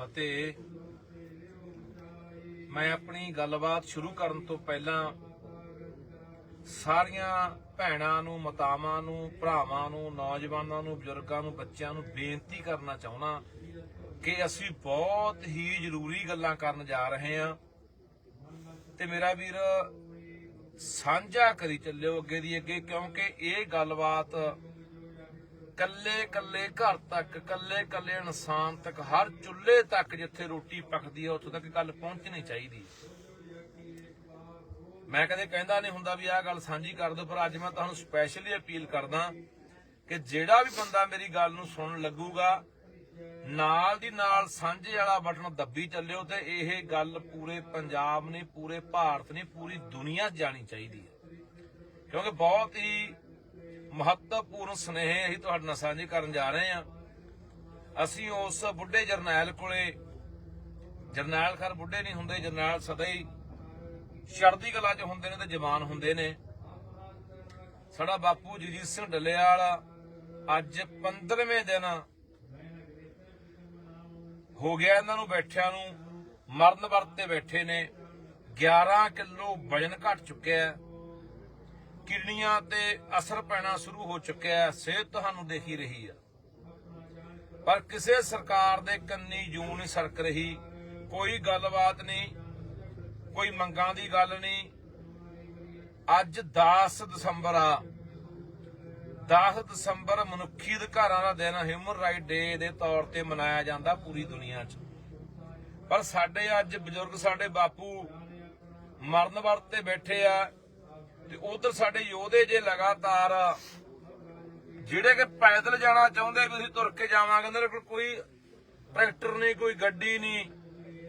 ਫਤਿਹ। ਮੈਂ ਆਪਣੀ ਗੱਲਬਾਤ ਸ਼ੁਰੂ ਕਰਨ ਤੋਂ ਪਹਿਲਾਂ ਸਾਰੀਆਂ ਭੈਣਾਂ ਨੂੰ, ਮਾਤਾਵਾਂ ਨੂੰ, ਭਰਾਵਾਂ ਨੂੰ, ਨੌਜਵਾਨਾਂ ਨੂੰ, ਬਜ਼ੁਰਗਾਂ ਨੂੰ, ਬੱਚਿਆਂ ਨੂੰ ਬੇਨਤੀ ਕਰਨਾ ਚਾਹੁੰਦਾ ਕਿ ਅਸੀਂ ਬਹੁਤ ਹੀ ਜ਼ਰੂਰੀ ਗੱਲਾਂ ਕਰਨ ਜਾ ਰਹੇ ਹਾਂ। ਤੇ ਮੇਰਾ ਵੀਰ, ਸਾਂਝਾ ਕਰੀ ਚੱਲਿਓ ਅੱਗੇ ਦੀ ਅੱਗੇ, ਕਿਉਂਕਿ ਇਹ ਗੱਲਬਾਤ ਕੱਲੇ ਕੱਲੇ ਘਰ ਤੱਕ, ਕੱਲੇ ਕੱਲੇ ਇਨਸਾਨ ਤੱਕ, ਹਰ ਚੁੱਲ੍ਹੇ ਤੱਕ ਜਿੱਥੇ ਰੋਟੀ ਪੱਕਦੀ ਹੈ ਉੱਥੋਂ ਤੱਕ ਗੱਲ ਪਹੁੰਚਣੀ ਚਾਹੀਦੀ ਮੈਂ ਕਦੇ ਕਹਿੰਦਾ ਨਹੀਂ ਹੁੰਦਾ ਵੀ ਆਹ ਗੱਲ ਸਾਂਝੀ ਕਰ ਦਿਓ, ਪਰ ਅੱਜ ਮੈਂ ਤੁਹਾਨੂੰ ਸਪੈਸ਼ਲੀ ਅਪੀਲ ਕਰਦਾ ਕਿ ਜਿਹੜਾ ਵੀ ਬੰਦਾ ਮੇਰੀ ਗੱਲ ਨੂੰ ਸੁਣਨ ਲੱਗੂਗਾ, ਨਾਲ ਦੀ ਨਾਲ ਸਾਂਝੇ ਵਾਲਾ ਬਟਨ ਦੱਬੀ ਚੱਲਿਓ ਤੇ ਇਹ ਗੱਲ ਪੂਰੇ ਪੰਜਾਬ ਨੇ ਪੂਰੇ ਭਾਰਤ ਨੇ ਪੂਰੀ ਦੁਨੀਆ ਜਾਣੀ ਚਾਹੀਦੀ ਹੈ ਕਿਉਂਕਿ ਬਹੁਤ ਹੀ ਮਹੱਤਵਪੂਰਨ ਸੁਨੇਹੇ ਅਸੀਂ ਤੁਹਾਡੇ ਨਾਲ ਸਾਂਝੇ ਕਰਨ ਜਾ ਰਹੇ ਹਾਂ। ਅਸੀਂ ਉਸ ਬੁੱਢੇ ਜਰਨੈਲ ਕੋਲੇ, ਜਰਨੈਲ ਖਰ ਬੁੱਢੇ ਨਹੀਂ ਹੁੰਦੇ, ਜਰਨੈਲ ਸਦਾ ਹੀ ਚੜ੍ਹਦੀ ਕਲਾ 'ਚ ਹੁੰਦੇ ਨੇ ਤੇ ਜਵਾਨ ਹੁੰਦੇ ਨੇ। ਸਾਡਾ ਬਾਪੂ ਜਗਜੀਤ ਸਿੰਘ ਡੱਲੇਵਾਲ ਅੱਜ 15ਵੇਂ ਦਿਨ ਹੋ ਗਿਆ ਇਹਨਾਂ ਨੂੰ ਬੈਠਿਆਂ ਨੂੰ, ਮਰਨ ਵਰਤ ਤੇ ਬੈਠੇ ਨੇ। 11 ਕਿਲੋ ਵਜਨ ਘਟ ਚੁੱਕਿਆ ਹੈ। ਕਿਡਨੀਆਂ ਤੇ ਅਸਰ ਪੈਣਾ ਸ਼ੁਰੂ ਹੋ ਚੁੱਕਿਆ ਹੈ, ਸਿਹਤ ਤੁਹਾਨੂੰ ਦੇਖੀ ਰਹੀ ਆ। ਪਰ ਕਿਸੇ ਸਰਕਾਰ ਦੇ ਕੰਨੀ ਜੂ ਨਹੀਂ ਸਰਕ ਰਹੀ, ਕੋਈ ਗੱਲਬਾਤ ਨਹੀਂ, ਕੋਈ ਮੰਗਾਂ ਦੀ ਗੱਲ ਨਹੀਂ। ਅੱਜ 10 ਦਸੰਬਰ ਆ। 10 ਦਸੰਬਰ ਮਨੁੱਖੀ ਅਧਿਕਾਰਾਂ ਦਾ ਦਿਨ ਹਿਊਮਨ ਰਾਈਟ ਡੇ ਦੇ ਤੌਰ ਤੇ ਮਨਾਇਆ ਜਾਂਦਾ ਪੂਰੀ ਦੁਨੀਆ 'ਚ। ਪਰ ਸਾਡੇ ਅੱਜ ਬਜ਼ੁਰਗ, ਸਾਡੇ ਬਾਪੂ ਮਰਨ ਵਰਤ ਤੇ ਬੈਠੇ ਆ ਤੇ ਉਧਰ ਸਾਡੇ ਯੋਧੇ ਜੇ ਲਗਾਤਾਰ ਜਿਹੜੇ ਕਿ ਪੈਦਲ ਜਾਣਾ ਚਾਹੁੰਦੇ ਵੀ ਅਸੀਂ ਤੁਰ ਕੇ ਜਾਵਾਂਗੇ, ਉਹਨਾਂ ਕੋਲ ਕੋਈ ਟਰੈਕਟਰ ਨਹੀਂ, ਕੋਈ ਗੱਡੀ ਨਹੀਂ।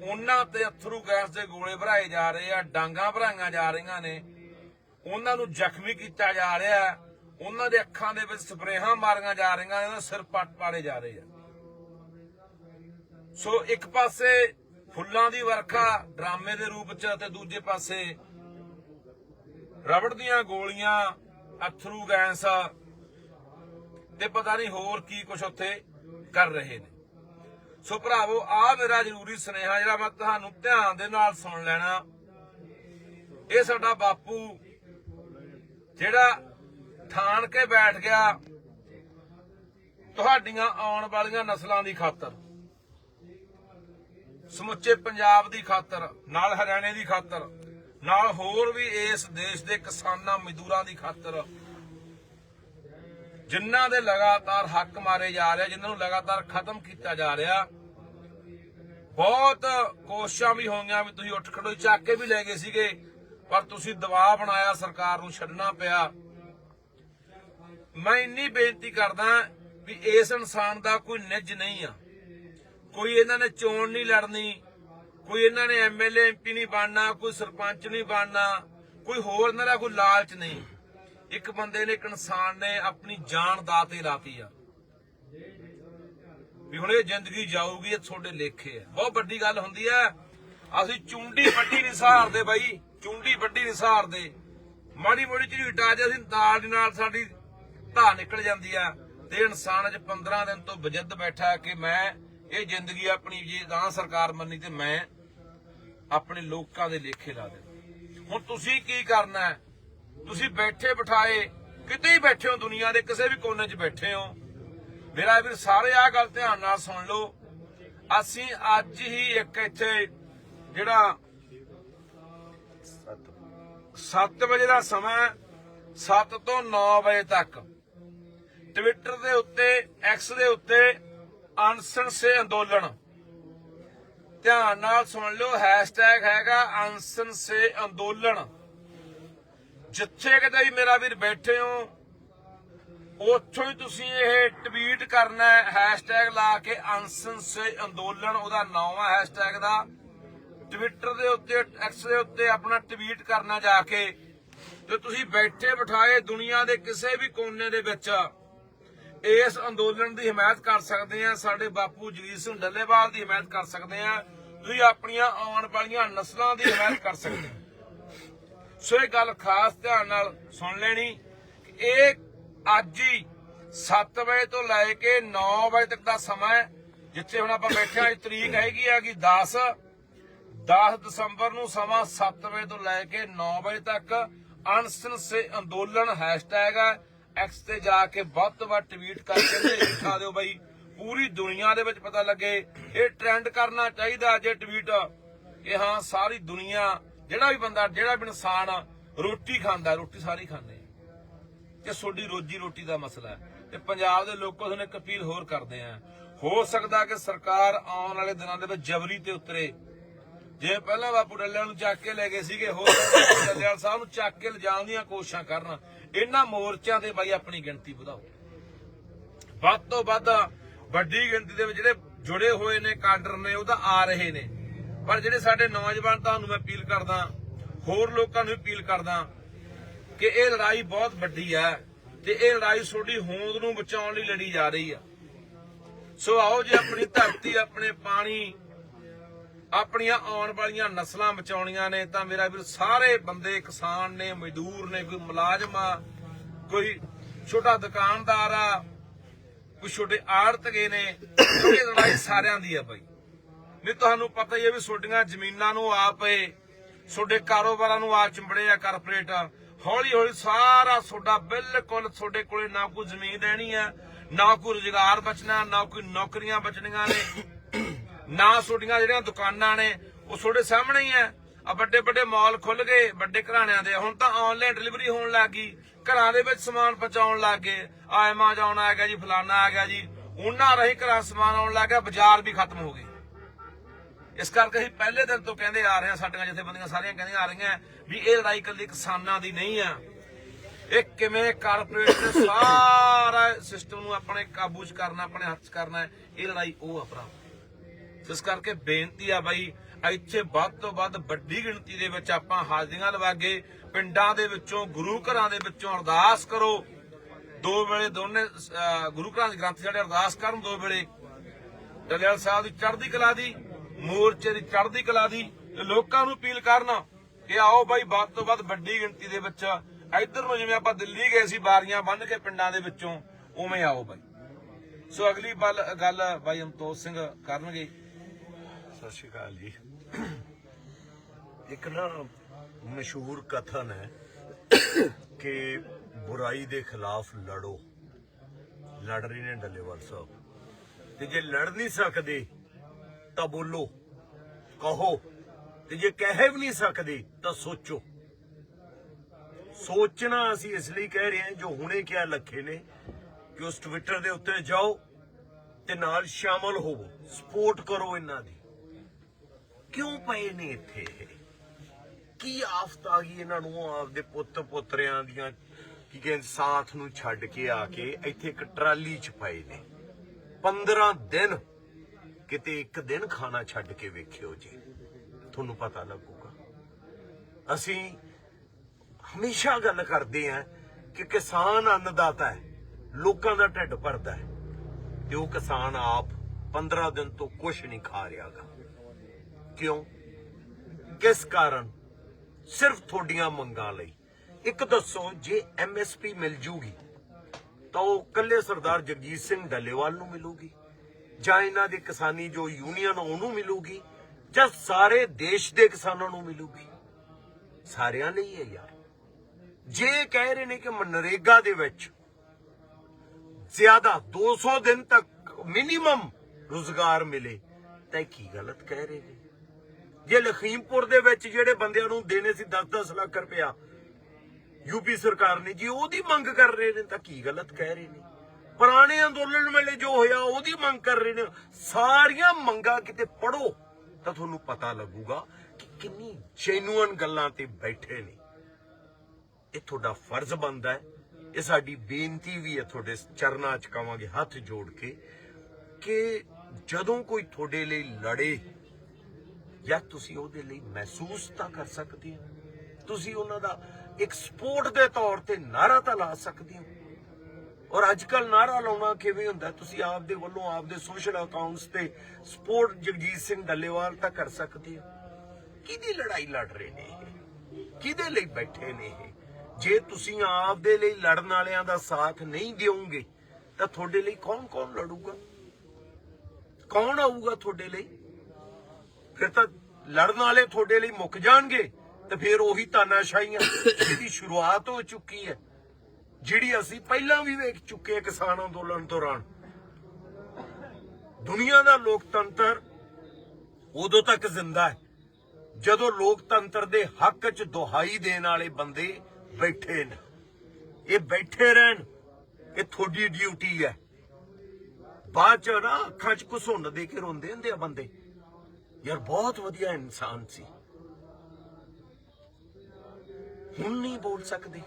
ਉਹਨਾਂ ਤੇ ਅਥਰੂ ਗੈਸ ਦੇ ਗੋਲੇ ਭਰਾਏ ਜਾ ਰਹੇ ਆ, ਡਾਂਗਾ ਭਰਾਈਆਂ ਜਾ ਰਹੀਆਂ ਨੇ। ਉਹਨਾਂ ਨੂੰ ਜ਼ਖਮੀ ਕੀਤਾ ਜਾ ਰਿਹਾ ਹੈ। ਉਹਨਾਂ ਦੇ ਅੱਖਾਂ ਦੇ ਵਿੱਚ ਸਪਰੇਹਾਂ ਮਾਰੀਆਂ ਜਾ ਰਹੀਆਂ ਨੇ ਸਿਰ ਪੱਟ ਪਾੜੇ ਜਾ ਰਹੇ ਆ। ਸੋ ਇੱਕ ਪਾਸੇ ਫੁੱਲਾਂ ਦੀ ਵਰਖਾ ਡਰਾਮੇ ਦੇ ਰੂਪ ਚ ਤੇ ਦੂਜੇ ਪਾਸੇ ਰਬੜ ਦੀਆਂ ਗੋਲੀਆਂ, ਅਥਰੂ ਗੈਸ ਤੇ ਪਤਾ ਨਹੀਂ ਹੋਰ ਕੀ ਕੁਝ ਉੱਥੇ ਕਰ ਰਹੇ ਨੇ। ਸੋ ਭਰਾਵੋ ਆ ਮੇਰਾ ਜ਼ਰੂਰੀ ਸੁਨੇਹਾ ਜਿਹੜਾ ਮੈਂ ਤੁਹਾਨੂੰ ਧਿਆਨ ਦੇ ਨਾਲ ਸੁਣ ਲੈਣਾ। ਇਹ ਸਾਡਾ ਬਾਪੂ, ਜਿਹੜਾ ਠਾਣ ਕੇ ਬੈਠ ਗਿਆ ਤੁਹਾਡੀਆਂ ਆਉਣ ਵਾਲੀਆਂ ਨਸਲਾਂ ਦੀ ਖਾਤਰ, ਸਮੁੱਚੇ ਪੰਜਾਬ ਦੀ ਖਾਤਰ, ਨਾਲ ਹਰਿਆਣੇ ਦੀ ਖਾਤਰ ਨਾਲ ਹੋਰ ਵੀ ਇਸ ਦੇਸ਼ ਦੇ ਕਿਸਾਨਾਂ ਮਜ਼ਦੂਰਾਂ ਦੀ ਖਾਤਰ। ਜਿਨ੍ਹਾਂ ਦੇ ਲਗਾਤਾਰ ਹੱਕ ਮਾਰੇ ਜਾ ਰਹੇ, ਜਿਨ੍ਹਾਂ ਨੂੰ ਲਗਾਤਾਰ ਖਤਮ ਕੀਤਾ ਜਾ ਰਿਹਾ। ਬਹੁਤ ਕੋਸ਼ਿਸ਼ਾਂ ਵੀ ਹੋਈਆਂ ਵੀ ਤੁਸੀਂ ਉੱਠ ਖੜੋ, ਚੱਕ ਕੇ ਵੀ ਲੈ ਗਏ ਸੀਗੇ, ਪਰ ਤੁਸੀਂ ਦਬਾਅ ਬਣਾਇਆ, ਸਰਕਾਰ ਨੂੰ ਛੱਡਣਾ ਪਿਆ। ਮੈਂ ਇੰਨੀ ਬੇਨਤੀ ਕਰਦਾ ਵੀ ਇਸ ਇਨਸਾਨ ਦਾ ਕੋਈ ਨਿੱਜ ਨਹੀਂ ਆ। ਕੋਈ ਇਹਨਾਂ ਨੇ ਚੋਣ ਨਹੀਂ ਲੜਨੀ ਕੋਈ ਇਹਨਾਂ ਨੇ ਐਮਐਲਏ, ਐਮਪੀ ਨਹੀਂ ਬਣਨਾ, ਕੋਈ ਸਰਪੰਚ ਨਹੀਂ ਬਣਨਾ, ਕੋਈ ਹੋਰ ਇਹਨਾਂ ਦਾ ਕੋਈ ਲਾਲਚ ਨਹੀਂ। ਇੱਕ ਬੰਦੇ ਨੇ, ਇੱਕ ਇਨਸਾਨ ਨੇ ਆਪਣੀ ਜਾਨ ਦਾਤੇ ਲਾਤੀ ਆ। ਵੀ ਹੁਣ ਇਹ ਜ਼ਿੰਦਗੀ ਜਾਊਗੀ, ਇਹ ਤੁਹਾਡੇ ਲੇਖੇ ਆ। ਬਹੁਤ ਵੱਡੀ ਗੱਲ ਹੁੰਦੀ ਆ, ਅਸੀਂ ਚੁੰਡੀ ਵੱਡੀ ਨਹੀਂ ਸਹਾਰਦੇ ਬਾਈ, ਚੁੰਡੀ ਵੱਡੀ ਨਹੀਂ ਸਹਾਰਦੇ। ਮਾੜੀ ਮੋੜੀ ਝਰੀਟਾ ਜੇ, ਅਸੀਂ ਨਾਲ ਦੀ ਨਾਲ ਸਾਡੀ ਧਾ ਨਿਕਲ ਜਾਂਦੀ ਆ। ਤੇ ਇਨਸਾਨ ਅੱਜ 15 ਦਿਨ ਤੋਂ ਬਜਿੱਦ ਬੈਠਾ ਕਿ ਮੈਂ ਇਹ ਜ਼ਿੰਦਗੀ ਆਪਣੀ ਜੇ ਨਾ ਸਰਕਾਰ ਮੰਨੀ ਤੇ ਮੈਂ ਆਪਣੇ ਲੋਕਾਂ ਦੇ ਲੇਖੇ ਲਾ ਦੇ ਹੁਣ ਤੁਸੀਂ ਕੀ ਕਰਨਾ ਹੈ? ਤੁਸੀਂ ਬੈਠੇ ਬਿਠਾਏ, ਕਿਤੇ ਹੀ ਬੈਠੇ ਹੋ ਦੁਨੀਆ ਦੇ, ਕਿਸੇ ਵੀ ਕੋਨੇ 'ਚ ਬੈਠੇ ਹੋ। ਮੇਰਾ ਵੀਰ, ਸਾਰੇ ਆ ਗੱਲ ਧਿਆਨ ਨਾਲ ਸੁਣ ਲਓ। ਅਸੀਂ ਅੱਜ ਹੀ ਇੱਕ ਇੱਥੇ ਜਿਹੜਾ 7 ਵਜੇ ਦਾ ਸਮਾਂ 7 ਤੋਂ 9 ਵਜੇ ਤੱਕ। ਟਵਿੱਟਰ ਦੇ ਉੱਤੇ ਐਕਸ ਦੇ ਉੱਤੇ ਅਨਸਨ ਸੇ ਅੰਦੋਲਨ। ਧਿਆਨ ਨਾਲ ਸੁਣ ਲਓ ਹੈਸ਼ਟੈਗ ਹੈਗਾ ਅਨਸਨ ਸੇ ਅੰਦੋਲਨ। ਜਿੱਥੇ ਕਿਤੇ ਵੀ ਮੇਰਾ ਵੀਰ ਬੈਠੇ ਹੋ, ਉੱਥੋਂ ਹੀ ਤੁਸੀਂ ਇਹ ਟਵੀਟ ਕਰਨਾ ਹੈ ਹੈਸ਼ਟੈਗ ਲਾ ਕੇ ਅਨਸਨ ਸੇ ਅੰਦੋਲਨ, ਉਹਦਾ ਨਾਮ ਹੈ ਹੈਸ਼ਟੈਗ ਦਾ। ਟਵਿੱਟਰ ਦੇ ਉੱਤੇ ਐਕਸ ਦੇ ਉੱਤੇ ਆਪਣਾ ਟਵੀਟ ਕਰਨਾ ਜਾ ਕੇ, ਤੇ ਤੁਸੀਂ ਬੈਠੇ ਬਿਠਾਏ ਦੁਨੀਆ ਦੇ ਕਿਸੇ ਵੀ ਕੋਨੇ ਦੇ ਵਿੱਚ। ਇਸ ਅੰਦੋਲਨ ਦੀ ਹਮਾਇਤ ਕਰ ਸਕਦੇ ਆ ਸਾਡੇ ਬਾਪੂ ਜਗਜੀਤ ਸਿੰਘ ਡੱਲੇਵਾਲ ਦੀ ਹਮਾਇਤ ਕਰ ਸਕਦੇ ਆ ਤੁਸੀਂ ਆਪਣੀਆਂ ਆਉਣ ਵਾਲੀਆਂ ਨਸਲਾਂ ਦੀ ਹਮਾਇਤ ਕਰ ਸਕਦੇ ਸੋ ਇਹ ਗੱਲ ਖਾਸ ਧਿਆਨ ਨਾਲ ਸੁਣ ਲੈਣੀ ਕਿ ਇਹ ਅੱਜ ਹੀ 7 ਵਜੇ ਤੋਂ ਲੈ ਕੇ 9 ਵਜੇ ਤੱਕ ਦਾ ਸਮਾਂ ਹੈ, ਜਿੱਥੇ ਹੁਣ ਆਪਾਂ ਬੈਠੇ ਆ ਤਰੀਕ ਹੈਗੀ ਆ ਕਿ 10 10 ਦਸੰਬਰ ਨੂੰ ਸਮਾਂ 7 ਵਜੇ ਤੋਂ ਲੈ ਕੇ 9 ਵਜੇ ਤੱਕ ਅਨਸ਼ਨ ਸੇ ਅੰਦੋਲਨ ਹੈਸ਼ਟੈਗ ਹੈ। ਐਕਸ ਤੇ ਜਾ ਕੇ ਵੱਧ ਤੋਂ ਟਵੀਟ ਕਰਕੇ ਤੇ ਲਿਖਾ ਦਿਓ ਬਾਈ। ਪੂਰੀ ਦੁਨੀਆ ਦੇ ਵਿੱਚ ਪਤਾ ਲੱਗੇ, ਇਹ ਟ੍ਰੈਂਡ ਕਰਨਾ ਚਾਹੀਦਾ ਜੇ ਟਵੀਟ ਕਿ ਹਾਂ, ਸਾਰੀ ਦੁਨੀਆ, ਜਿਹੜਾ ਵੀ ਬੰਦਾ, ਜਿਹੜਾ ਵੀ ਇਨਸਾਨ ਰੋਟੀ ਖਾਂਦਾ, ਰੋਟੀ ਸਾਰੀ ਖਾਂਦੇ ਆ। ਕਿ ਰੋਜੀ ਰੋਟੀ ਦਾ ਮਸਲਾ ਹੈ। ਤੇ ਪੰਜਾਬ ਦੇ ਲੋਕਾਂ ਨੂੰ ਇੱਕ ਅਪੀਲ ਹੋਰ ਕਰਦੇ ਆ। ਹੋ ਸਕਦਾ ਕਿ ਸਰਕਾਰ ਆਉਣ ਵਾਲੇ ਦਿਨਾਂ ਦੇ ਵਿੱਚ ਜਬਰੀ ਤੇ ਉਤਰੇ। ਜੇ ਪਹਿਲਾਂ ਬਾਪੂ ਡੱਲਿਆਂ ਨੂੰ ਚੱਕ ਕੇ ਲੈ ਗਏ ਸੀਗੇ ਹੋ ਸਕਦਾ ਸਾਹਿਬ ਨੂੰ ਚੱਕ ਕੇ ਲਿਜਾਣ ਦੀਆਂ ਕੋਸ਼ਿਸ਼ਾਂ ਕਰਨ, ਇਹਨਾਂ ਮੋਰਚਿਆਂ ਤੇ ਬਾਈ ਆਪਣੀ ਗਿਣਤੀ ਵਧਾਓ। ਵੱਧ ਤੋਂ ਵੱਧ ਵੱਡੀ ਗਿਣਤੀ ਦੇ ਵਿੱਚ ਜਿਹੜੇ ਜੁੜੇ ਹੋਏ ਨੇ, ਕਾਡਰ ਨੇ, ਉਹ ਤਾਂ ਆ ਰਹੇ ਨੇ। ਪਰ ਜਿਹੜੇ ਸਾਡੇ ਨੌਜਵਾਨ, ਤੁਹਾਨੂੰ ਮੈਂ ਅਪੀਲ ਕਰਦਾ, ਹੋਰ ਲੋਕਾਂ ਨੂੰ ਅਪੀਲ ਕਰਦਾ ਕਿ ਇਹ ਲੜਾਈ ਬਹੁਤ ਵੱਡੀ ਹੈ ਤੇ ਇਹ ਲੜਾਈ ਤੁਹਾਡੀ ਹੋਂਦ ਨੂੰ ਬਚਾਉਣ ਲਈ ਲੜੀ ਜਾ ਰਹੀ ਆ। ਸੋ ਆਓ ਜੇ ਆਪਣੀ ਧਰਤੀ, ਆਪਣੇ ਪਾਣੀ ਆਪਣੀਆਂ ਆਉਣ ਵਾਲੀਆਂ ਨਸਲਾਂ ਬਚਾਉਣੀਆਂ ਨੇ, ਤਾਂ ਮੇਰਾ ਵੀਰ ਸਾਰੇ ਬੰਦੇ ਕਿਸਾਨ ਨੇ, ਮਜ਼ਦੂਰ ਨੇ, ਕੋਈ ਮੁਲਾਜ਼ਮ ਆ, ਕੋਈ ਛੋਟਾ ਦੁਕਾਨਦਾਰ ਆ, ਕੋਈ ਛੋਟੇ ਆੜਤਗੇ ਨੇ, ਇਹ ਲੜਾਈ ਸਾਰਿਆਂ ਦੀ ਆ ਬਾਈ। ਨਹੀਂ, ਤੁਹਾਨੂੰ ਪਤਾ ਹੀ ਹੈ ਵੀ ਤੁਹਾਡੀਆਂ ਜ਼ਮੀਨਾਂ ਨੂੰ ਆਪੇ ਤੁਹਾਡੇ ਕਾਰੋਬਾਰਾਂ ਨੂੰ ਆ ਚਿੰਬੜੇ ਆ ਕਾਰਪੋਰੇਟ ਹੌਲੀ ਹੌਲੀ ਸਾਰਾ ਤੁਹਾਡਾ ਬਿਲਕੁਲ ਤੁਹਾਡੇ ਕੋਲੇ ਨਾ ਕੋਈ ਜ਼ਮੀਨ ਰਹਿਣੀ ਆ, ਨਾ ਕੋਈ ਰੁਜ਼ਗਾਰ ਬਚਣਾ, ਨਾ ਕੋਈ ਨੌਕਰੀਆਂ ਬਚਣੀਆਂ ਨੇ। ਨਾ ਤੁਹਾਡੀਆਂ ਜਿਹੜੀਆਂ ਦੁਕਾਨਾਂ ਨੇ, ਉਹ ਤੁਹਾਡੇ ਸਾਹਮਣੇ ਹੀ ਆ ਆ ਵੱਡੇ ਵੱਡੇ ਮਾਲ ਖੁੱਲ ਗਏ, ਵੱਡੇ ਘਰਾਣਿਆਂ ਦੇ। ਹੁਣ ਤਾਂ ਆਨਲਾਈਨ ਡਿਲੀਵਰੀ ਹੋਣ ਲੱਗ ਗਈ। ਘਰਾਂ ਦੇ ਵਿੱਚ ਸਮਾਨ ਪਹੁੰਚਾਉਣ ਲੱਗ ਗਏ। ਆ ਐਮਾਜ਼ੋਨ ਆ ਗਿਆ ਜੀ ਫਲਾਨਾ ਆ ਗਿਆ ਜੀ। ਉਹਨਾਂ ਰਹੀ ਘਰਾਂ ਸਮਾਨ ਆਉਣ ਲੱਗ ਗਿਆ, ਬਾਜ਼ਾਰ ਵੀ ਖਤਮ ਹੋ ਗਏ। ਇਸ ਕਰਕੇ ਅਸੀਂ ਪਹਿਲੇ ਦਿਨ ਤੋਂ ਕਹਿੰਦੇ ਆ ਰਹੇ ਹਾਂ, ਸਾਡੀਆਂ ਜਥੇਬੰਦੀਆਂ ਸਾਰੀਆਂ ਕਹਿੰਦੀਆਂ ਆ ਰਹੀਆਂ ਵੀ ਇਹ ਲੜਾਈ ਇਕੱਲੀ ਕਿਸਾਨਾਂ ਦੀ ਨਹੀਂ ਆ। ਇਹ ਕਿਵੇਂ ਕਾਰਪੋਰੇਟ ਨੇ ਸਾਰਾ ਸਿਸਟਮ ਨੂੰ ਆਪਣੇ ਕਾਬੂ 'ਚ ਕਰਨਾ, ਆਪਣੇ ਹੱਥ 'ਚ ਕਰਨਾ ਇਹ ਲੜਾਈ ਉਹ ਆ ਭਰਾ ਇਸ ਕਰਕੇ ਬੇਨਤੀ ਆ ਬਾਈ, ਇੱਥੇ ਵੱਧ ਤੋਂ ਵੱਧ ਵੱਡੀ ਗਿਣਤੀ ਦੇ ਵਿੱਚ ਆਪਾਂ ਹਾਜ਼ਰੀਆਂ ਲਵਾਗੇ ਪਿੰਡਾਂ ਦੇ ਵਿੱਚੋਂ, ਗੁਰੂ ਘਰਾਂ ਦੇ ਵਿੱਚੋਂ ਅਰਦਾਸ ਕਰੋ। ਦੋ ਵੇਲੇ ਦੋਨੇ ਗੁਰੂ ਘਰਾਂ ਦੇ ਗ੍ਰੰਥ ਜਿਹੜੇ ਅਰਦਾਸ ਕਰਨ ਦੋ ਵੇਲੇ। ਡੱਲੇਵਾਲ ਸਾਹਿਬ ਦੀ ਚੜ੍ਹਦੀ ਕਲਾ ਦੀ, ਮੋਰਚੇ ਦੀ ਚੜ੍ਹਦੀ ਕਲਾ ਦੀ ਤੇ ਲੋਕਾਂ ਨੂੰ ਅਪੀਲ ਕਰਨਾ ਕਿ ਆਓ ਬਾਈ, ਵੱਧ ਤੋਂ ਵੱਧ ਵੱਡੀ ਗਿਣਤੀ ਦੇ ਵਿੱਚ ਇੱਧਰ ਨੂੰ ਜਿਵੇਂ ਆਪਾਂ ਦਿੱਲੀ ਗਏ ਸੀ, ਬਾਰੀਆਂ ਬੰਨ ਕੇ ਪਿੰਡਾਂ ਦੇ ਵਿੱਚੋਂ, ਉਵੇਂ ਆਓ ਬਾਈ। ਸੋ ਅਗਲੀ ਬਲ ਗੱਲ ਬਾਈ ਅਮਤੋਜ ਸਿੰਘ ਕਰਨਗੇ। ਸਤਿ ਸ਼੍ਰੀ ਅਕਾਲ ਜੀ। ਇੱਕ ਨਾ ਮਸ਼ਹੂਰ ਕਥਨ ਹੈ ਕਿ ਬੁਰਾਈ ਦੇ ਖਿਲਾਫ ਲੜੋ। ਲੜ ਰਹੇ ਨੇ ਡੱਲੇਵਾਲ ਸਾਹਿਬ। ਤੇ ਜੇ ਲੜ ਨਹੀਂ ਸਕਦੇ, ਤਾਂ ਬੋਲੋ, ਕਹੋ। ਤੇ ਜੇ ਕਹਿ ਵੀ ਨਹੀਂ ਸਕਦੇ, ਤਾਂ ਸੋਚੋ। ਸੋਚਣਾ ਅਸੀਂ ਇਸ ਲਈ ਕਹਿ ਰਹੇ ਹਾਂ, ਜੋ ਹੁਣੇ ਕਿਹਾ ਲੱਖੇ ਨੇ, ਕਿ ਉਸ ਟਵਿੱਟਰ ਦੇ ਉੱਤੇ ਜਾਓ ਤੇ ਨਾਲ ਸ਼ਾਮਲ ਹੋਵੋ। ਸਪੋਰਟ ਕਰੋ ਇਹਨਾਂ ਦੀ। ਕਿਉਂ ਪਏ ਨੇ ਇੱਥੇ? ਇਹ? ਕੀ ਆਫਤ ਆ ਗਈ ਇਹਨਾਂ ਨੂੰ, ਆਪਦੇ ਪੁੱਤ ਪੁੱਤਰਿਆਂ ਦੀਆਂ? ਕੀ ਕਹਿੰਦੇ, ਸਾਥ ਨੂੰ ਛੱਡ ਕੇ ਆ ਕੇ ਇੱਥੇ ਇੱਕ ਟਰਾਲੀ 'ਚ ਪਏ ਨੇ। 15 ਦਿਨ, ਕਿਤੇ ਇੱਕ ਦਿਨ ਖਾਣਾ ਛੱਡ ਕੇ ਵੇਖਿਓ ਜੀ। ਤੁਹਾਨੂੰ ਪਤਾ ਲੱਗੂਗਾ। ਅਸੀਂ ਹਮੇਸ਼ਾ ਗੱਲ ਕਰਦੇ ਆ ਕਿ ਕਿਸਾਨ ਅੰਨਦਾਤਾ ਹੈ, ਲੋਕਾਂ ਦਾ ਢਿੱਡ ਭਰਦਾ ਹੈ। ਤੇ ਉਹ ਕਿਸਾਨ ਆਪ 15 ਦਿਨ ਤੋਂ ਕੁਝ ਨਹੀਂ ਖਾ ਰਿਹਾਗਾ। ਕਿਉਂ? ਕਿਸ ਕਾਰਨ? ਸਿਰਫ ਤੁਹਾਡੀਆਂ ਮੰਗਾਂ ਲਈ। ਇੱਕ ਦੱਸੋ, ਜੇ ਐਮਐਸਪੀ ਮਿਲ ਜੂਗੀ, ਤਾਂ ਉਹ ਕੱਲੇ ਸਰਦਾਰ ਜਗਜੀਤ ਸਿੰਘ ਡੱਲੇਵਾਲ ਨੂੰ ਮਿਲੂਗੀ? ਜਾਂ ਇਹਨਾਂ ਦੇ ਕਿਸਾਨੀ ਜੋ ਯੂਨੀਅਨ ਉਹਨੂੰ ਮਿਲੂਗੀ? ਜਾਂ ਸਾਰੇ ਦੇਸ਼ ਦੇ ਕਿਸਾਨਾਂ ਨੂੰ ਮਿਲੂਗੀ? ਸਾਰਿਆਂ ਲਈ ਹੈ ਯਾਰ। ਜੇ ਕਹਿ ਰਹੇ ਨੇ ਕਿ ਮਨਰੇਗਾ ਦੇ ਵਿੱਚ ਜ਼ਿਆਦਾ 200 ਦਿਨ ਤੱਕ ਮਿਨੀਮਮ ਰੋਜ਼ਗਾਰ ਮਿਲੇ, ਤਾਂ ਇਹ ਕੀ ਗਲਤ ਕਹਿ ਰਹੇ ਨੇ? ਜੇ ਲਖੀਮਪੁਰ ਦੇ ਵਿੱਚ ਜਿਹੜੇ ਬੰਦਿਆਂ ਨੂੰ ਦੇਣੇ ਸੀ 10-10 ਲੱਖ ਰੁਪਇਆ ਯੂਪੀ ਸਰਕਾਰ ਨੇ ਜੀ, ਉਹਦੀ ਮੰਗ ਕਰ ਰਹੇ ਨੇ ਤਾਂ ਕੀ ਗਲਤ ਕਹਿ ਰਹੇ ਨੇ? ਪੁਰਾਣੇ ਅੰਦੋਲਨ ਵੇਲੇ ਜੋ ਹੋਇਆ, ਉਹਦੀ ਮੰਗ ਕਰ ਰਹੇ ਨੇ। ਸਾਰੀਆਂ ਮੰਗਾਂ ਕਿਤੇ ਪੜੋ ਤਾਂ ਤੁਹਾਨੂੰ ਪਤਾ ਲੱਗੂਗਾ ਕਿ ਕਿੰਨੀ ਜੈਨੂਅਨ ਗੱਲਾਂ ਤੇ ਬੈਠੇ ਨੇ। ਇਹ ਤੁਹਾਡਾ ਫਰਜ਼ ਬਣਦਾ ਹੈ। ਇਹ ਸਾਡੀ ਬੇਨਤੀ ਵੀ ਹੈ ਤੁਹਾਡੇ ਚਰਨਾਂ 'ਚ ਕਵਾਂਗੇ ਹੱਥ ਜੋੜ ਕੇ ਕਿ ਜਦੋਂ ਕੋਈ ਤੁਹਾਡੇ ਲਈ ਲੜੇ ਜਾਂ ਤੁਸੀਂ ਉਹਦੇ ਲਈ ਮਹਿਸੂਸ ਤਾਂ ਕਰ ਸਕਦੇ ਹੋ? ਤੁਸੀਂ ਉਹਨਾਂ ਦਾ ਇੱਕ ਸਪੋਰਟ ਦੇ ਤੌਰ ਤੇ ਨਾਰਾ ਤਾਂ ਲਾ ਸਕਦੇ ਹੋ। ਔਰ ਅੱਜ ਕੱਲ ਨਾਰਾ ਲਾਉਣਾ ਕਿਵੇਂ ਹੁੰਦਾ? ਤੁਸੀਂ ਆਪ ਦੇ ਵੱਲੋਂ ਆਪ ਦੇ ਸੋਸ਼ਲ ਅਕਾਊਂਟਸ ਤੇ ਸਪੋਰਟ ਜਗਜੀਤ ਸਿੰਘ ਡੱਲੇਵਾਲ ਤਾਂ ਕਰ ਸਕਦੇ ਹੋ। ਕਿਹਦੀ ਲੜਾਈ ਲੜ ਰਹੇ ਨੇ ਇਹ? ਕਿਹਦੇ ਲਈ ਬੈਠੇ ਨੇ ਇਹ? ਜੇ ਤੁਸੀਂ ਆਪ ਦੇ ਲਈ ਲੜਨ ਵਾਲਿਆਂ ਦਾ ਸਾਥ ਨਹੀਂ ਦਿਓਗੇ, ਤਾਂ ਤੁਹਾਡੇ ਲਈ ਕੌਣ ਕੌਣ ਲੜੂਗਾ? ਕੌਣ ਆਊਗਾ ਤੁਹਾਡੇ ਲਈ? ਫਿਰ ਤਾਂ ਲੜਨ ਵਾਲੇ ਤੁਹਾਡੇ ਲਈ ਮੁੱਕ ਜਾਣਗੇ, ਤੇ ਫਿਰ ਉਹੀ ਤਾਨਾਸ਼ਾਹੀਆਂ ਜਿਹਦੀ ਸ਼ੁਰੂਆਤ ਹੋ ਚੁੱਕੀ ਹੈ, ਜਿਹੜੀ ਅਸੀਂ ਪਹਿਲਾਂ ਵੀ ਵੇਖ ਚੁੱਕੇ ਕਿਸਾਨ ਅੰਦੋਲਨ ਦੌਰਾਨ। ਦੁਨੀਆ ਦਾ ਲੋਕਤੰਤਰ ਉਦੋਂ ਤੱਕ ਜ਼ਿੰਦਾ ਹੈ, ਜਦੋਂ ਲੋਕਤੰਤਰ ਦੇ ਹੱਕ 'ਚ ਦੁਹਾਈ ਦੇਣ ਵਾਲੇ ਬੰਦੇ ਬੈਠੇ ਨੇ। ਇਹ ਬੈਠੇ ਰਹਿਣ, ਇਹ ਤੁਹਾਡੀ ਡਿਊਟੀ ਹੈ। ਬਾਅਦ ਚ ਨਾ ਅੱਖਾਂ 'ਚ ਘਸੁੰਡ ਦੇ ਕੇ ਰੋਂਦੇ ਹੁੰਦੇ ਆ ਬੰਦੇ। ਯਾਰ ਬਹੁਤ ਵਧੀਆ ਇਨਸਾਨ ਸੀ। ਹੁਣ ਨਹੀਂ ਬੋਲ ਸਕਦੇ।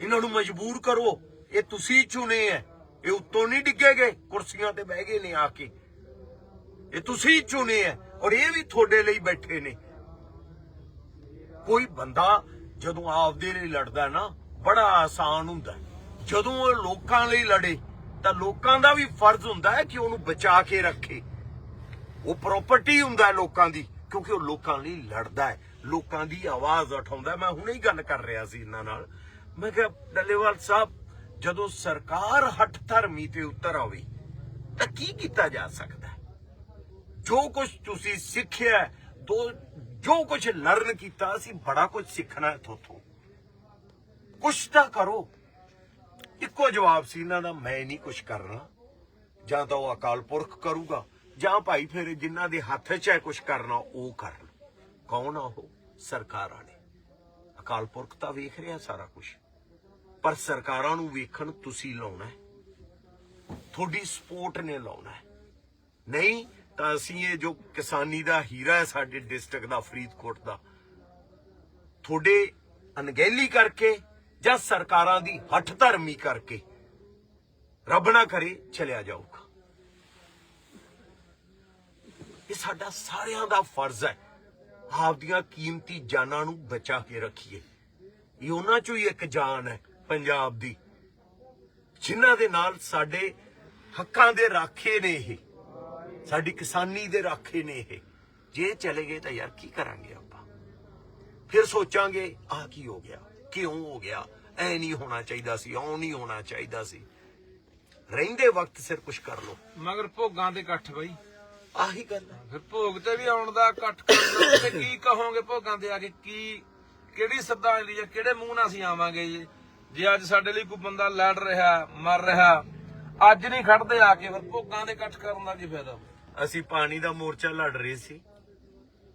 ਇਹਨਾਂ ਨੂੰ ਮਜਬੂਰ ਕਰੋ, ਇਹ ਤੁਸੀਂ ਚੁਣੇ ਐ। ਇਹ ਉੱਤੋਂ ਨਹੀਂ ਡਿੱਗੇ ਗਏ ਕੁਰਸੀਆਂ ਤੇ ਬਹਿ ਗਏ ਨੇ ਆ ਕੇ। ਇਹ ਤੁਸੀਂ ਚੁਣੇ ਐ ਔਰ ਇਹ ਵੀ ਤੁਹਾਡੇ ਲਈ ਬੈਠੇ ਨੇ। ਕੋਈ ਬੰਦਾ ਜਦੋਂ ਆਪਦੇ ਲਈ ਲੜਦਾ ਨਾ, ਬੜਾ ਆਸਾਨ ਹੁੰਦਾ। ਜਦੋਂ ਉਹ ਲੋਕਾਂ ਲਈ ਲੜੇ, ਤਾਂ ਲੋਕਾਂ ਦਾ ਵੀ ਫਰਜ਼ ਹੁੰਦਾ ਹੈ ਕਿ ਉਹਨੂੰ ਬਚਾ ਕੇ ਰੱਖੇ। ਉਹ ਪ੍ਰਾਪਰਟੀ ਹੁੰਦਾ ਹੈ ਲੋਕਾਂ ਦੀ, ਕਿਉਂਕਿ ਉਹ ਲੋਕਾਂ ਲਈ ਲੜਦਾ ਹੈ, ਲੋਕਾਂ ਦੀ ਆਵਾਜ਼ ਉਠਾਉਂਦਾ ਮੈਂ ਹੁਣੇ ਹੀ ਗੱਲ ਕਰ ਰਿਹਾ ਸੀ ਇਹਨਾਂ ਨਾਲ। ਮੈਂ ਕਿਹਾ, ਡੱਲੇਵਾਲ ਸਾਹਿਬ, ਜਦੋਂ ਸਰਕਾਰ ਹੱਠ ਧਰਮੀ ਤੇ ਉਤਰ ਆਵੇ, ਤਾਂ ਕੀ ਕੀਤਾ ਜਾ ਸਕਦਾ ਜੋ ਕੁਝ ਤੁਸੀਂ ਸਿੱਖਿਆ ਦੋ, ਜੋ ਕੁਝ ਲਰਨ ਕੀਤਾ, ਅਸੀਂ ਬੜਾ ਕੁਝ ਸਿੱਖਣਾ ਹੈ ਤੁਹਾਥੋਂ ਕੁਝ ਤਾਂ ਕਰੋ। ਇੱਕੋ ਜਵਾਬ ਸੀ ਇਹਨਾਂ ਦਾ, ਮੈਂ ਨਹੀਂ ਕੁਝ ਕਰਨਾ। ਜਾਂ ਤਾਂ ਉਹ ਅਕਾਲ ਪੁਰਖ ਕਰੂਗਾ। ਜਾਂ ਭਾਈ ਫਿਰ ਜਿਨ੍ਹਾਂ ਦੇ ਹੱਥ 'ਚ ਹੈ ਕੁਝ ਕਰਨਾ, ਉਹ ਕਰਨ ਕੌਣ ਆ ਉਹ? ਸਰਕਾਰਾਂ ਨੇ। ਅਕਾਲ ਪੁਰਖ ਤਾਂ ਵੇਖ ਰਿਹਾ ਸਾਰਾ ਕੁਝ ਪਰ ਸਰਕਾਰਾਂ ਨੂੰ ਵੇਖਣ ਤੁਸੀਂ ਲਾਉਣਾ ਹੈ। ਤੁਹਾਡੀ ਸਪੋਰਟ ਨੇ ਲਾਉਣਾ ਹੈ। ਨਹੀਂ, ਤਾਂ ਅਸੀਂ ਇਹ ਜੋ ਕਿਸਾਨੀ ਦਾ ਹੀਰਾ ਹੈ ਸਾਡੇ ਡਿਸਟ੍ਰਿਕਟ ਦਾ, ਫਰੀਦਕੋਟ ਦਾ, ਤੁਹਾਡੇ ਅਣਗਹਿਲੀ ਕਰਕੇ ਜਾਂ ਸਰਕਾਰਾਂ ਦੀ ਹੱਠ ਧਰਮੀ ਕਰਕੇ, ਰੱਬ ਨਾ ਕਰੇ ਚਲਿਆ ਜਾਊਗਾ। ਇਹ ਸਾਡਾ ਸਾਰਿਆਂ ਦਾ ਫਰਜ਼ ਹੈ ਆਪਦੀਆਂ ਕੀਮਤੀ ਜਾਨਾਂ ਨੂੰ ਬਚਾ ਕੇ ਰੱਖੀਏ। ਇਹ ਉਹਨਾਂ ਚੋਂ ਹੀ ਇੱਕ ਜਾਨ ਹੈ ਪੰਜਾਬ ਦੀ, ਜਿਨ੍ਹਾਂ ਦੇ ਨਾਲ ਸਾਡੇ ਹੱਕਾਂ ਦੇ ਰਾਖੇ ਨੇ ਇਹ, ਸਾਡੀ ਕਿਸਾਨੀ ਦੇ ਰਾਖੇ ਨੇ ਇਹ। ਜੇ ਚਲੇ ਗਏ ਤਾਂ ਯਾਰ ਕੀ ਕਰਾਂਗੇ ਆਪਾਂ? ਫਿਰ ਸੋਚਾਂਗੇ, ਆਹ ਕੀ ਹੋ ਗਿਆ? ਕਿਉਂ ਹੋ ਗਿਆ? ਐ ਨਹੀਂ ਹੋਣਾ ਚਾਹੀਦਾ ਸੀ ਔ ਨਹੀਂ ਹੋਣਾ ਚਾਹੀਦਾ ਸੀ। ਰਹਿੰਦੇ ਵਕਤ ਸਿਰ ਕੁਝ ਕਰ ਲੋ ਮਗਰ ਭੋਗਾਂ ਦੇ ਇਕੱਠ ਬਈ। ਆਹੀ ਗੱਲ ਹੈ। ਫਿਰ ਭੋਗ ਤੇ ਵੀ ਆਉਣ ਦਾ ਇਕੱਠ ਕਰਨਾ ਤੇ ਕੀ ਕਹੋਗੇ ਭੋਗਾਂ ਤੇ ਆ ਕੇ ਕੀ ਕਿਹੜੀ ਸ਼ਰਧਾਂਜਲੀ ਜਾਂ ਕਿਹੜੇ ਮੂੰਹ ਨਾਲ ਅਸੀਂ ਆਵਾਂਗੇ ਜੀ? ਜੇ ਅੱਜ ਸਾਡੇ ਲਈ ਕੋਈ ਬੰਦਾ ਲੜ ਰਿਹਾ ਮਰ ਰਿਹਾ ਅੱਜ ਨਹੀਂ ਖੜਦੇ ਆ ਕੇ ਫਿਰ ਭੋਗਾਂ ਦੇ ਇਕੱਠ ਕਰਨ ਦਾ ਕੀ ਫਾਇਦਾ? ਅਸੀਂ ਪਾਣੀ ਦਾ ਮੋਰਚਾ ਲੜ ਰਹੇ ਸੀ।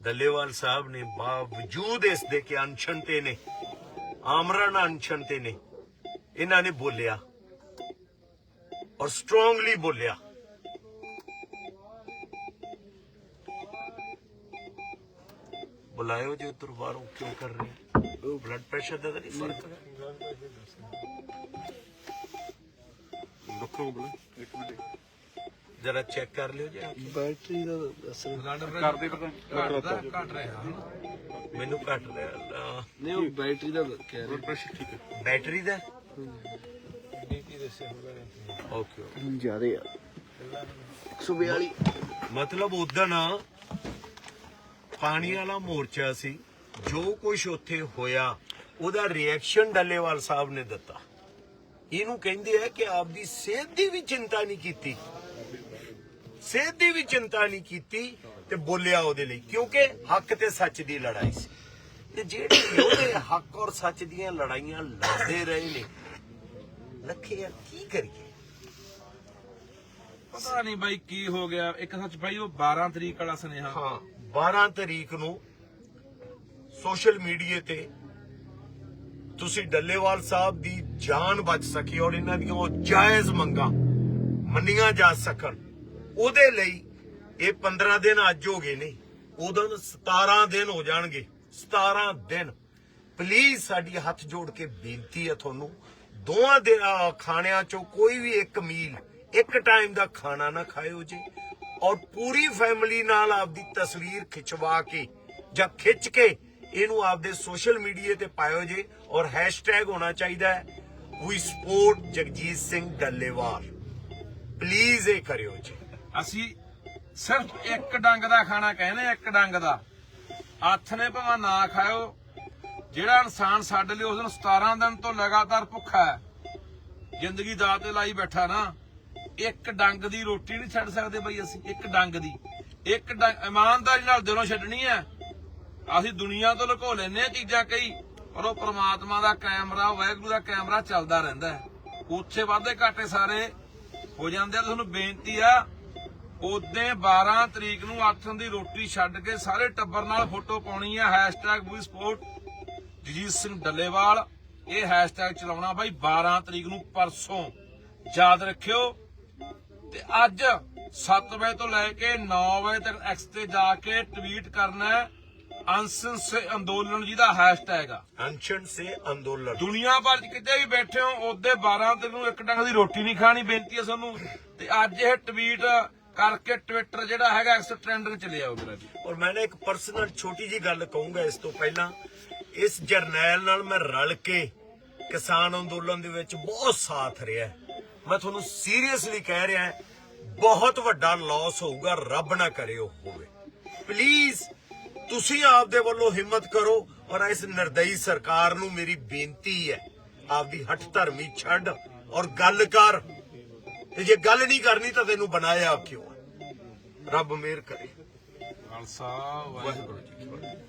ਦੱਲੇਵਾਲ ਸਾਹਿਬ ਨੇ ਬਾਵਜੂਦ ਇਸ ਦੇ ਕਿ ਅਨਸ਼ਨ ਤੇ ਨੇ ਆਮਰਨ ਅਨਸ਼ਨ ਤੇ ਨੇ ਇਹਨਾਂ ਨੇ ਬੋਲਿਆ ਔਰ ਸਟਰੋਂਗਲੀ ਬੋਲਿਆ। ਬੁਲਾਇਓ ਜੇ ਉਧਰ ਬਾਹਰੋਂ ਕਿਉਂ ਕਰ ਰਹੇ ਉਹ ਬਲੱਡ ਪ੍ਰੈਸ਼ਰ ਦਾ ਤਾਂ ਨਹੀਂ ਫ਼ਰਕ। ਹੈ ਰੱਖੋ ਬਲੇ ਇੱਕ ਮਿੰਟ। ਜਰਾ ਚੈੱਕ ਕਰ ਲਿਓ ਜੀ। ਬੈਟਰੀ ਦਾ ਅਸਰ। ਕਰਦੇ ਪਤਾ ਘਟ ਰਿਹਾ। ਮੈਨੂੰ ਘੱਟ ਰਿਹਾ। ਨਹੀਂ ਉਹ ਬੈਟਰੀ ਦਾ ਕਹਿ ਰਿਹਾ। ਪ੍ਰੈਸ਼ਰ ਠੀਕ ਹੈ। ਬੈਟਰੀ ਦਾ? ਡੀਪੀ ਦੱਸਿਆ ਹੋਗਾ ਓਕੇ ਹੁਣ ਜ਼ਿਆਦੇ ਆ। 142 ਮਤਲਬ ਉਦਣ ਪਾਣੀ ਵਾਲਾ ਮੋਰਚਾ ਸੀ ਜੋ ਕੁਝ ਉੱਥੇ ਹੋਇਆ ਉਹਦਾ ਰਿਐਕਸ਼ਨ ਡੱਲੇਵਾਲ ਸਾਹਿਬ ਨੇ ਦਿੱਤਾ। ਇਹਨੂੰ ਕਹਿੰਦੇ ਆ ਕਿ ਆਪਦੀ ਸਿਹਤ ਦੀ ਵੀ ਚਿੰਤਾ ਨਹੀਂ ਕੀਤੀ। ਸਿਹਤ ਦੀ ਵੀ ਚਿੰਤਾ ਨਹੀਂ ਕੀਤੀ ਤੇ ਬੋਲਿਆ ਉਹਦੇ ਲਈ ਕਿਉਂਕਿ ਹੱਕ ਤੇ ਸੱਚ ਦੀ ਲੜਾਈ ਸੀ। ਤੇ ਜਿਹੜੇ ਉਹਦੇ ਹੱਕ ਔਰ ਸੱਚ ਦੀਆਂ ਲੜਾਈਆਂ ਲੜਦੇ ਰਹੇ ਨੇ ਲੱਖੇ ਯਾਰ ਕੀ ਕਰੀਏ? ਪਤਾ ਨਹੀਂ ਬਾਈ ਕੀ ਹੋ ਗਿਆ। ਇੱਕ ਸੱਚ ਬਾਈ ਉਹ 12 ਤਰੀਕ ਵਾਲਾ ਸੁਨੇਹਾ। ਹਾਂ। 12 ਤਰੀਕ ਨੂੰ ਸੋਸ਼ਲ ਮੀਡੀਆ ਤੇ ਤੁਸੀਂ ਡੱਲੇਵਾਲ ਸਾਹਿਬ ਦੀ ਜਾਨ ਬਚ ਸਕੇ ਔਰ ਇਹਨਾਂ ਦੀਆਂ ਉਹ ਜਾਇਜ਼ ਮੰਗਾਂ ਮੰਨੀਆਂ ਜਾ ਸਕਣ। ਉਹਦੇ ਲਈ ਇਹ 15 ਦਿਨ ਅੱਜ ਹੋ ਗਏ ਨੇ। ਉਦੋਂ 17 ਦਿਨ ਹੋ ਜਾਣਗੇ। 17 ਦਿਨ। ਪਲੀਜ਼ ਸਾਡੀ ਹੱਥ ਜੋੜ ਕੇ ਬੇਨਤੀ ਹੈ ਤੁਹਾਨੂੰ, ਦੋਵਾਂ ਦੇ ਖਾਣਿਆਂ ਚੋਂ ਕੋਈ ਵੀ ਇੱਕ ਮੀਲ, ਇੱਕ ਟਾਈਮ ਦਾ ਖਾਣਾ ਨਾ ਖਾਇਓ ਜੀ। ਔਰ ਪੂਰੀ ਫੈਮਿਲੀ ਨਾਲ ਆਪਦੀ ਤਸਵੀਰ ਖਿਚਵਾ ਕੇ ਜਾਂ ਖਿੱਚ ਕੇ ਇਹਨੂੰ ਆਪਦੇ ਸੋਸ਼ਲ ਮੀਡੀਆ ਤੇ ਪਾਇਓ ਜੀ ਔਰ ਹੈਸ਼ਟੈਗ ਹੋਣਾ ਚਾਹੀਦਾ ਹੈ। We support Jagjit Singh Dallewal. Please ਇਹ ਕਰਿਓ ਜੀ। ਅਸੀਂ ਸਿਰਫ ਇੱਕ ਡੰਗ ਦਾ ਖਾਣਾ ਕਹਿੰਦੇ ਇੱਕ ਡੰਗ ਦਾ। ਹੱਥ ਨੇ ਭਾਵੇਂ ਨਾ ਖਾਓ ਜਿਹੜਾ ਇਨਸਾਨ ਸਾਡੇ ਲਈ ਉਸ ਦਿਨ 17 ਦਿਨ ਤੋਂ ਲਗਾਤਾਰ ਭੁੱਖਾ ਹੈ, ਜ਼ਿੰਦਗੀ ਦਾਅ ਤੇ ਲਾਈ ਬੈਠਾ ਨਾ ਇੱਕ ਡੰਗ ਦੀ ਰੋਟੀ ਨਹੀਂ ਛੱਡ ਸਕਦੇ ਬਈ ਅਸੀਂ, ਇੱਕ ਡੰਗ ਦੀ। ਇੱਕ ਇਮਾਨਦਾਰੀ ਨਾਲ ਦਿਲੋਂ ਛੱਡਣੀ ਹੈ। ਅਸੀਂ ਦੁਨੀਆ ਤੋਂ ਲੁਕੋ ਲੈਨੇ ਆ ਚੀਜ਼ਾਂ ਕਈ, ਪਰ ਉਹ ਪ੍ਰਮਾਤਮਾ ਦਾ ਕੈਮਰਾ, ਵਾਹਿਗੁਰੂ ਦਾ ਕੈਮਰਾ ਚੱਲਦਾ ਰਹਿੰਦਾ ਹੈ। ਉੱਥੇ ਵਾਧੇ ਘਾਟੇ ਸਾਰੇ ਹੋ ਜਾਂਦੇ ਆ। ਤੁਹਾਨੂੰ ਬੇਨਤੀ ਆ ਉਦੋਂ 12 ਤਰੀਕ ਨੂੰ ਆਥਣ ਦੀ ਰੋਟੀ ਛੱਡ ਕੇ ਸਾਰੇ ਟੱਬਰ ਨਾਲ ਫੋਟੋ ਪਾਉਣੀ ਆ ਹੈਸ਼ਟੈਗ ਸਪੋਰਟ ਜਗਜੀਤ ਸਿੰਘ ਡੱਲੇਵਾਲ, ਇਹ ਹੈਸ਼ਟੈਗ ਚਲਾਉਣਾ ਬਾਈ 12 ਤਰੀਕ ਨੂੰ ਪਰਸੋਂ। ਯਾਦ ਰੱਖਿਓ ਤੇ ਅੱਜ 7 ਵਜੇ ਤੋਂ ਲੈ ਕੇ 9 ਵਜੇ ਤੱਕ ਐਕਸ ਤੇ ਜਾ ਕੇ ਟਵੀਟ ਕਰਨਾ ਹੈ ਅਨਸਨ ਸੇ ਅੰਦੋਲਨ ਜਿਹਦਾ ਹੈਸ਼ਟੈਗ ਆ। ਅਨਸ਼ਨ ਸੇ ਅੰਦੋਲਨ। ਦੁਨੀਆ ਭਰ ਚ ਕਿਤੇ ਵੀ ਬੈਠੇ ਹੋ ਉਹਦੇ 12 ਤਰੀਕ ਨੂੰ ਇੱਕ ਡੰਗ ਦੀ ਰੋਟੀ ਨਹੀਂ ਖਾਣੀ ਬੇਨਤੀ ਹੈ ਤੁਹਾਨੂੰ। ਤੇ ਅੱਜ ਇਹ ਟਵੀਟ ਕਰਕੇ ਟਵਿੱਟਰ ਜਿਹੜਾ ਹੈਗਾ ਐਕਸ ਟ੍ਰੈਂਡਿੰਗ ਚ ਲਿਆਓ ਮੇਰਾ ਜੀ ਔਰ ਮੈਂ ਇੱਕ ਪਰਸਨਲ ਛੋਟੀ ਜੀ ਗੱਲ ਕਹੂੰਗਾ ਇਸ ਤੋਂ ਪਹਿਲਾਂ। ਇਸ ਜਰਨੈਲ ਨਾਲ ਮੈਂ ਰਲ ਕੇ ਕਿਸਾਨ ਅੰਦੋਲਨ ਦੇ ਵਿੱਚ ਬਹੁਤ ਸਾਥ ਰਿਹਾ। ਮੈਂ ਤੁਹਾਨੂੰ ਸੀਰੀਅਸਲੀ ਕਹਿ ਰਿਹਾ ਬਹੁਤ ਵੱਡਾ ਲਾਸ ਹੋਊਗਾ, ਰੱਬ ਨਾ ਕਰੇ ਉਹ ਹੋਵੇ। ਪਲੀਜ਼ ਤੁਸੀਂ ਆਪਦੇ ਵੱਲੋਂ ਹਿੰਮਤ ਕਰੋ ਔਰ ਇਸ ਨਿਰਦਈ ਸਰਕਾਰ ਨੂੰ ਮੇਰੀ ਬੇਨਤੀ ਹੈ, ਆਪਦੀ ਹੱਠ ਧਰਮੀ ਛੱਡ ਔਰ ਗੱਲ ਕਰ। ਤੇ ਜੇ ਗੱਲ ਨਹੀਂ ਕਰਨੀ ਤਾਂ ਤੈਨੂੰ ਬਣਾਇਆ ਕਿਉਂ ਰੱਬ ਮਿਹਰ ਕਰੇ। ਖਾਲਸਾ, ਵਾਹਿਗੁਰੂ ਜੀ